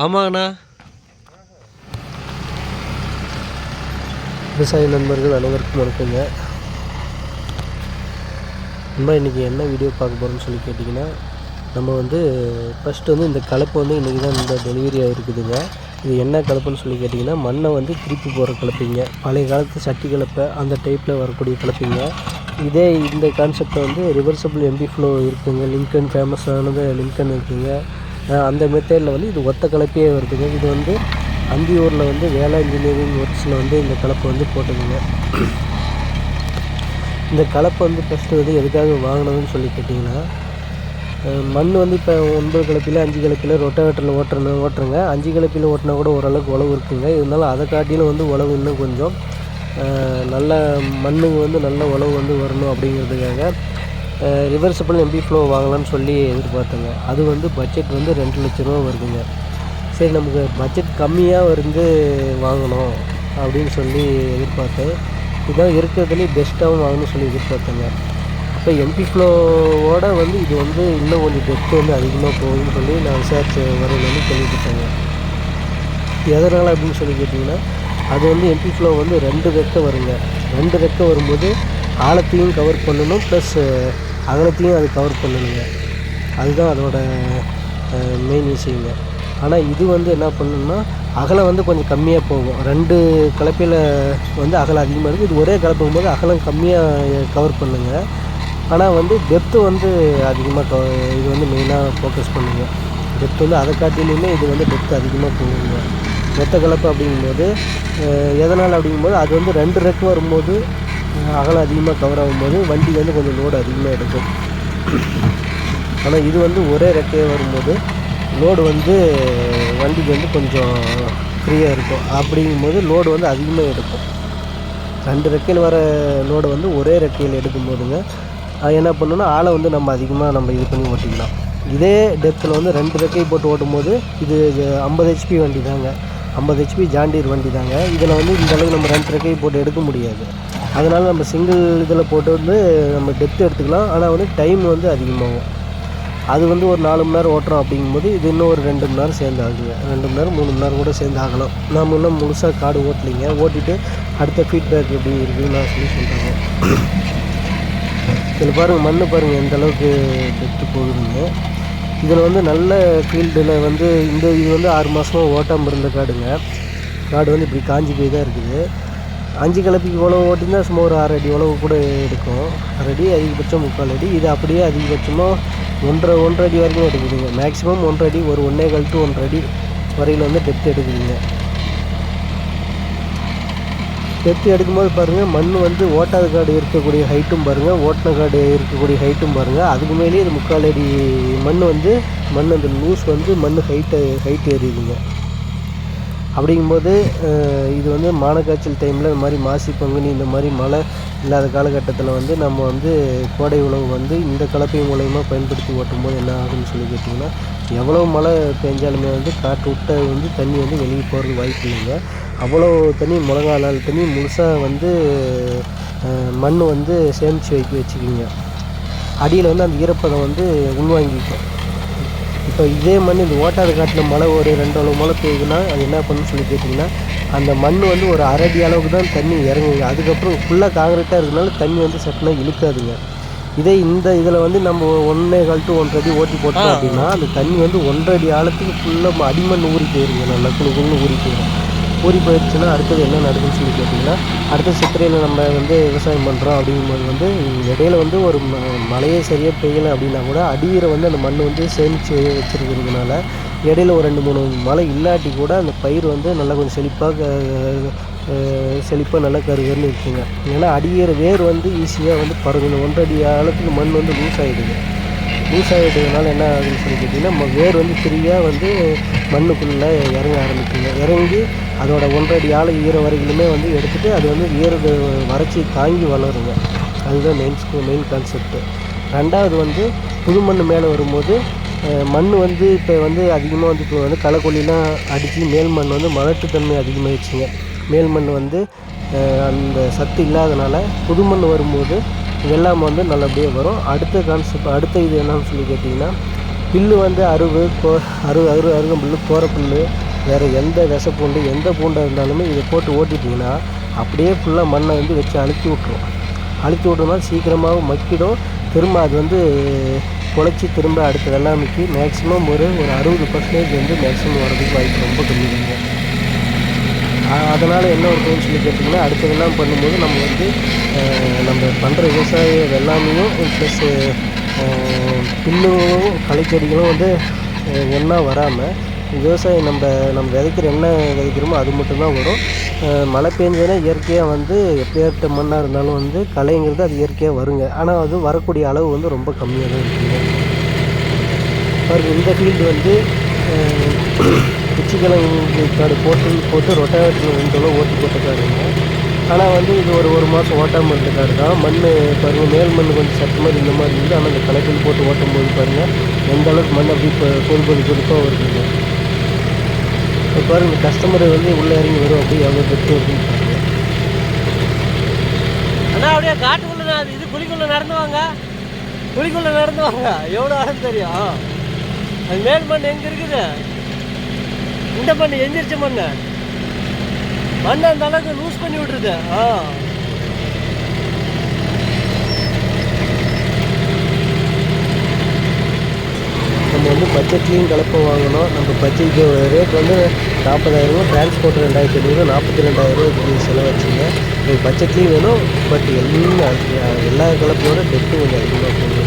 ஆமாங்கண்ணா. விவசாய நண்பர்கள் அனைவருக்கும் வணக்கங்க. நம்ம இன்றைக்கி என்ன வீடியோ பார்க்க போகிறோம்னு சொல்லி கேட்டிங்கன்னா நம்ம வந்து ஃபஸ்ட்டு வந்து இந்த கலப்பு வந்து இன்றைக்கி தான் இந்த டெலிவரி ஆகிருக்குதுங்க இது என்ன கலப்புன்னு சொல்லி கேட்டிங்கன்னா மண்ணை வந்து திருப்பி போகிற கலப்பைங்க. பழைய காலத்து சட்டி கலப்பை அந்த டைப்பில் வரக்கூடிய கலப்பைங்க. இதே இந்த கான்செப்டை வந்து ரிவர்சபிள் எம்பி ஃப்ளோ இருக்குதுங்க லிங்கன் ஃபேமஸானது லிங்கன் இருக்குதுங்க அந்த மெத்தேடில் வந்து இது ஒத்த கலப்பையே வருதுங்க. இது வந்து அந்தியூரில் வந்து வேலை இன்ஜினியரிங் ஒர்க்ஸில் வந்து இந்த கலப்பை வந்து போட்டதுங்க இந்த கலப்பை வந்து ஃபஸ்ட்டு வந்து எதுக்காக வாங்கினதுன்னு சொல்லி கேட்டிங்கன்னா மண் வந்து இப்போ ஒன்பது கலப்பில் அஞ்சு கலப்பில் ரொட்டவேட்டரில் ஓட்டுறணும் ஓட்டுறங்க. அஞ்சு கலப்பில் ஓட்டினா கூட ஓரளவுக்கு உழவு இருக்குங்க. இருந்தாலும் அதை காட்டிலும் வந்து உழவு இன்னும் கொஞ்சம் நல்ல மண்ணுக்கு வந்து நல்ல உழவு வந்து வரணும் அப்படிங்கிறதுக்காக ரிவர்சபிள் எம்பி ஃப்ளோ வாங்கலாம்னு சொல்லி எதிர்பார்த்தேங்க. அது வந்து பட்ஜெட் வந்து ரெண்டு லட்ச ரூபா வருதுங்க. சரி நமக்கு பட்ஜெட் கம்மியாக வந்து வாங்கணும் அப்படின்னு சொல்லி எதிர்பார்த்தேன். இதான் இருக்கிறதுலே பெஸ்ட்டாகவும் வாங்கணும்னு சொல்லி எதிர்பார்த்தேங்க. இப்போ எம்பி ஃப்ளோவோட வந்து இது வந்து இன்னும் கொஞ்சம் டெப்த் வந்து அதிகமாக போகுதுன்னு சொல்லி நான் விசாரித்து வரையில் கேள்விப்பட்டேங்க. எதனால் அப்படின்னு சொல்லி கேட்டிங்கன்னா அது வந்து எம்பி ஃப்ளோ வந்து ரெண்டு ரெக்கை வருங்க. ரெண்டு ரெக்கை வரும்போது ஆழத்தையும் கவர் பண்ணணும் ப்ளஸ் அகலத்தையும் அது கவர் பண்ணணுங்க அதுதான் அதோட மெயின் விஷயங்க. ஆனால் இது வந்து என்ன பண்ணணும்னா அகலம் வந்து கொஞ்சம் கம்மியாக போகும். ரெண்டு கலப்பையில் வந்து அகலம் அதிகமாக இருக்குது இது ஒரே கலப்பும் போது அகலம் கம்மியாக கவர் பண்ணுங்க. ஆனால் வந்து டெப்த்து வந்து அதிகமாக கவ இது வந்து மெயினாக ஃபோக்கஸ் பண்ணுங்க. டெப்த் வந்து அதை காட்டிலையுமே இது வந்து டெப்த் அதிகமாக போகுங்க. மொத்த கலப்பு அப்படிங்கும்போது எதனால் அப்படிங்கும்போது அது வந்து ரெண்டு ரெக்கு வரும்போது அகலம் அதிகமாக கவர் ஆகும்போது வண்டி வந்து கொஞ்சம் லோடு அதிகமாக எடுக்கும். ஆனால் இது வந்து ஒரே ரெக்கையாக வரும்போது லோடு வந்து வண்டிக்கு வந்து கொஞ்சம் ஃப்ரீயாக இருக்கும். அப்படிங்கும்போது லோடு வந்து அதிகமாக எடுக்கும். ரெண்டு ரெக்கையில் வர லோடு வந்து ஒரே ரெக்கையில் எடுக்கும் போதுங்க அது என்ன பண்ணணும்னா ஆளை வந்து நம்ம அதிகமாக நம்ம இது பண்ணி ஓட்டிக்கலாம். இதே டெப்த்தில் வந்து ரெண்டு ரெக்கை போட்டு ஓட்டும்போது இது ஐம்பது ஹெச்பி வண்டி தாங்க. ஐம்பது ஹெச்பி ஜாண்டீர் வண்டி தாங்க. இதில் வந்து இந்தளவுக்கு நம்ம ரெண்டு ரெக்கை போட்டு எடுக்க முடியாது. அதனால் நம்ம சிங்கிள் இதில் போட்டு வந்து நம்ம டெப்த் எடுத்துக்கலாம். ஆனால் வந்து டைம் வந்து அதிகமாகும். அது வந்து ஒரு நாலு மணி நேரம் ஓட்டுறோம் அப்படிங்கும்போது இது இன்னும் ஒரு ரெண்டு மணி நேரம் சேர்ந்து ஆகுங்க ரெண்டு மணி நேரம் மூணு மணி நேரம் கூட சேர்ந்து ஆகலாம். நம்ம இன்னும் முழுசாக காடு ஓட்டலிங்க. ஓட்டிட்டு அடுத்த ஃபீட்பேக் எப்படி இருக்குதுன்னு நான் சொல்லி சொல்கிறேங்க இதில் பாருங்கள் மண் பாருங்கள் எந்த அளவுக்கு டெப்த்து போகுதுங்க. இதில் வந்து நல்ல ஃபீல்டில் வந்து இந்த இது வந்து ஆறு மாதமாக ஓட்டாமல் இருந்த காடுங்க. காடு வந்து இப்படி காஞ்சி போய் தான் இருக்குது. அஞ்சு கிளப்பிக்கு உழவு ஓட்டினா சும்மா ஒரு ஆறு அடி உழவு கூட எடுக்கும். ஆறு அடி அதிகபட்சம் முக்கால் அடி. இது அப்படியே அதிகபட்சமாக ஒன்றரை ஒன்றரை அடி வரைக்கும் எடுக்குதுங்க மேக்ஸிமம் ஒன்றரை அடி ஒரு ஒன்றே கால் டு ஒன்றரை அடி வரையில் வந்து டெப்த் எடுக்குதுங்க. டெப்த் எடுக்கும்போது பாருங்கள் மண் வந்து ஓட்டாத காடு இருக்கக்கூடிய ஹைட்டும் பாருங்கள் ஓட்டின காடு இருக்கக்கூடிய ஹைட்டும் பாருங்கள் அதுக்கு மேலேயே இது முக்கால் அடி மண் வந்து மண் அந்த லூஸ் வந்து மண் ஹைட்டு ஹைட் ஏறிடுங்க அப்படிங்கும்போது இது வந்து மானக்காய்ச்சல் டைமில் இந்த மாதிரி மாசி பங்குனி இந்த மாதிரி மழை இல்லாத காலகட்டத்தில் வந்து நம்ம வந்து கோடை உழவு வந்து இந்த கலப்பை மூலயமா பயன்படுத்தி ஓட்டும்போது என்ன ஆகும்னு சொல்லி கேட்டிங்கன்னா எவ்வளோ மழை பெஞ்சாலுமே வந்து காற்று விட்ட வந்து தண்ணி வந்து வெளியே போகிறது வாய்ப்பு இல்லைங்க. அவ்வளோ தண்ணி மிளகா நாள் தண்ணி முழுசாக வந்து மண் வந்து சேமித்து வைக்க வச்சுக்கிங்க. அடியில் வந்து அந்த ஈரப்பதம் வந்து உள்வாங்கிக்கும். இப்போ இதே மண் இந்த ஓட்டாத காட்டில் மழை ஒரு ரெண்டு அளவு மழை பெய்யுதுன்னா அது என்ன பண்ணுன்னு சொல்லி கேட்டிங்கன்னா அந்த மண் வந்து ஒரு அரை அடி அளவுக்கு தான் தண்ணி இறங்குங்க. அதுக்கப்புறம் ஃபுல்லாக காங்கிரீட்டாக இருக்கனால தண்ணி வந்து சட்டுனா இழுக்காதுங்க. இதே இந்த இதில் வந்து நம்ம ஒன்றே கால் டு ஒன்றரை அடி ஓட்டி போட்டோம் அப்படின்னா அந்த தண்ணி வந்து ஒன்றரை அடி ஆழத்துக்கு ஃபுல்லாக அடிமண் ஊறி போயிருங்க. நல்லா குழு குழுன்னு ஊறி போயிடும். ஊறி போயிடுச்சுன்னா அடுத்தது என்ன நடக்குதுன்னு சொல்லி கேட்டிங்கன்னா அடுத்த சித்திரையில் நம்ம வந்து விவசாயம் பண்ணுறோம் அப்படிங்கும்போது வந்து இடையில வந்து ஒரு ம மழையே சரியாக பெய்யலை அப்படின்னா கூட அடியிற வந்து அந்த மண் வந்து சேமித்து வச்சுருக்கிறதுனால இடையில ஒரு ரெண்டு மூணு மழை இல்லாட்டி கூட அந்த பயிர் வந்து நல்லா கொஞ்சம் செழிப்பாக செழிப்பாக நல்லா கருகருன்னு இருக்குங்க. ஏன்னா அடியிற வேர் வந்து ஈஸியாக வந்து பறக்கணும் ஒன்றடி அடி ஆழத்துக்கு மண் வந்து லூஸ் ஆகிடுது லூஸ் ஆகிட்டதுனால என்ன ஆகுதுன்னு சொல்லி கேட்டிங்கன்னா வேர் வந்து ஃப்ரீயாக வந்து மண்ணுக்குள்ளே இறங்க ஆரம்பிக்குங்க. இறங்கி அதோட ஒன்றரை அடி ஈர வரையிலுமே வந்து எடுத்துகிட்டு அது வந்து ஈர வறட்சி தாங்கி வளருங்க. அதுதான் மெயின் மெயின் கான்செப்ட்டு ரெண்டாவது வந்து புது மண் மேலே வரும்போது மண் வந்து இப்போ வந்து அதிகமாக வந்து இப்போ வந்து களைக்கொல்லிலாம் அடித்து மேல் மண் வந்து மலட்டுத்தன்மை அதிகமாகிடுச்சுங்க மேல் மண் வந்து அந்த சத்து இல்லாதனால புது மண் வரும்போது வெள்ளாமை வந்து நல்லபடியாக வரும். அடுத்த கான்செப்ட் அடுத்த இது என்னன்னு சொல்லி கேட்டிங்கன்னா புல்லு வந்து அருவு கோ அரு அரு அருகம்புல் கோரப்புல் வேறு எந்த விசப்பூண்டு எந்த பூண்டாக இருந்தாலுமே இதை போட்டு ஓட்டிட்டிங்கன்னா அப்படியே ஃபுல்லாக மண்ணை வந்து வச்சு அழுத்தி விட்ரும் அழுத்தி விட்டோம்னா சீக்கிரமாக மக்கிடும். திரும்ப அது வந்து குழச்சி திரும்ப அடுத்த வெள்ளாமைக்கு மேக்ஸிமம் ஒரு ஒரு அறுபது பர்சன்டேஜ் வந்து மேக்ஸிமம் வரதுக்கு வாய்ப்பு ரொம்ப கம்மி அதனால் என்ன ஒரு சொல்லி கேட்டிங்கன்னா அடுத்த வெள்ளாமை பண்ணும்போது நம்ம வந்து நம்ம பண்ணுற விவசாய வெள்ளாமையும் ப்ளஸ் புல்லும் களைச்செடிகளும் வந்து ஒன்றா வராமல் விவசாயம் நம்ம நம்ம விதைக்கிற என்ன விதைக்கிறோமோ அது மட்டும்தான் வரும். மழை பெஞ்சதுன்னா இயற்கையாக வந்து எப்பேற்பட்ட மண்ணாக இருந்தாலும் வந்து களைங்கிறது அது இயற்கையாக வருங்க. ஆனால் அது வரக்கூடிய அளவு வந்து ரொம்ப கம்மியாக தான் இருக்குங்க. பாருங்கள் இந்த ஃபீல்டு வந்து குச்சிக்கிழங்கு காடு போட்டு போட்டு ரொட்டாவேட்டர் ரெண்டு ஓட்டி போட்ட காடுங்க. ஆனால் வந்து இது ஒரு ஒரு மாதம் ஓட்டாமல் இருந்த காடு தான். மண் பாருங்கள் மேல் மண் கொஞ்சம் சத்து மாதிரி இந்த மாதிரி இருந்து ஆனால் அந்த கலைக்கல் போட்டு ஓட்டும் போது பாருங்கள் எந்த அளவுக்கு மண் அப்படி இப்போ பொது பொது பொதுப்பாக வருதுங்க. இப்போ பாருங்கள் கஸ்டமர் வந்து உள்ளே இறங்கி வரும் அப்படி எவ்வளோ பெற்று அப்படின்னு பாருங்க. அண்ணா அப்படியே காட்டுக்குள்ளே நான் இது குழிக்குள்ளே நடந்து வாங்க. குழிக்குள்ளே நடந்து வாங்க. எவ்வளோ ஆழம் தெரியும்? அது மேல் மண் எங்கே இருக்குது? இந்த மண் எந்திரிச்ச மண் மண் அந்த அளவுக்கு லூஸ் பண்ணி விட்ருது ஆ. நம்ம வந்து பட்ஜெட்லேயும் கலப்பை வாங்கணும். நம்ம பட்ஜெட் ரேட் வந்து நாற்பதாயிரம் டிரான்ஸ்போர்ட் ரெண்டாயிரத்தி ஐநூறு நாற்பத்தி ரெண்டாயிரம் செலவச்சிங்க உங்களுக்கு பட்ஜெட்லேயும் வேணும் பட் எல்லா எல்லா கலப்பையோட டெப்த்து கொஞ்சம் அதிகமாக போகும்